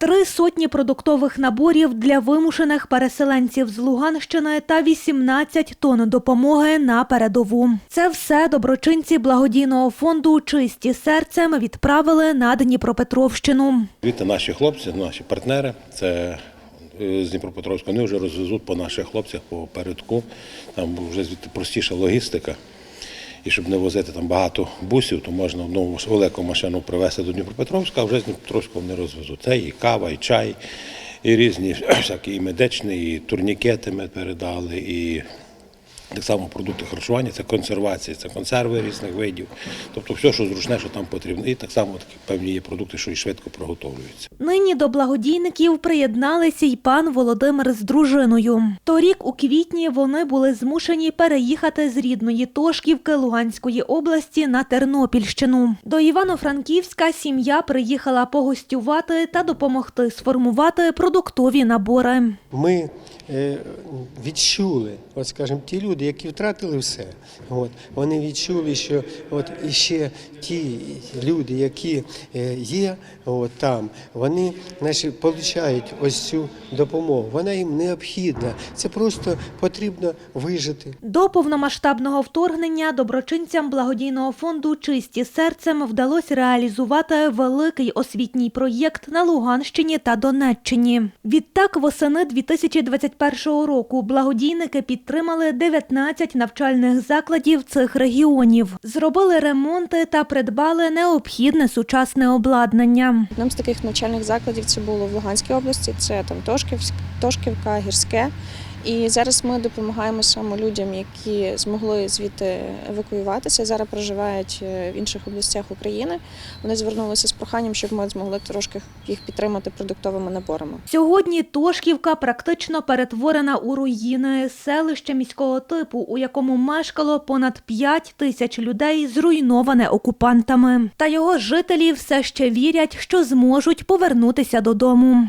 Три сотні продуктових наборів для вимушених переселенців з Луганщини та 18 тонн допомоги на передову. Це все доброчинці благодійного фонду Чисті серцем відправили на Дніпропетровщину. Звідти наші хлопці, наші партнери, це е, з Дніпропетровська, вони вже розвезуть по наших хлопцях по передку. Там вже звідти простіша логістика. І щоб не возити там багато бусів, то можна одну велику машину привезти до Дніпропетровська, а вже з Дніпропетровського не розвезуть. Це і кава, і чай, і різні всякі і медичні, і турнікети ми передали, і так само продукти харчування, це консервація, це консерви різних видів. Тобто все, що зручне, що там потрібно. І так само такі певні є продукти, що і швидко приготовлюються. Нині до благодійників приєдналися й пан Володимир з дружиною. Торік у квітні вони були змушені переїхати з рідної Тошківки Луганської області на Тернопільщину. До Івано-Франківська сім'я приїхала погостювати та допомогти сформувати продуктові набори. ми е, відчули, от скажімо, ті люди, які втратили все, от, вони відчули, що от іще ті люди, які е, є от, там, вони значить, отримують ось цю допомогу. Вона їм необхідна. Це просто потрібно вижити. До повномасштабного вторгнення доброчинцям благодійного фонду Чисті серцем вдалося реалізувати великий освітній проєкт на Луганщині та Донеччині. Відтак, восени 2021 року благодійники підтримали 19 навчальних закладів цих регіонів, зробили ремонти та придбали необхідне сучасне обладнання. Одним з таких навчальних закладів це було в Луганській області, це там Тошківськ, Тошківка, Гірське. І зараз ми допомагаємо саме людям, які змогли звідти евакуюватися. Зараз проживають е, в інших областях України. Вони звернулися з проханням, щоб ми змогли трошки їх підтримати продуктовими наборами. Сьогодні Тошківка практично перетворена у руїни, селище міського типу, у якому мешкало понад 5 тисяч людей, зруйноване окупантами. Та його жителі все ще вірять, що зможуть повернутися додому.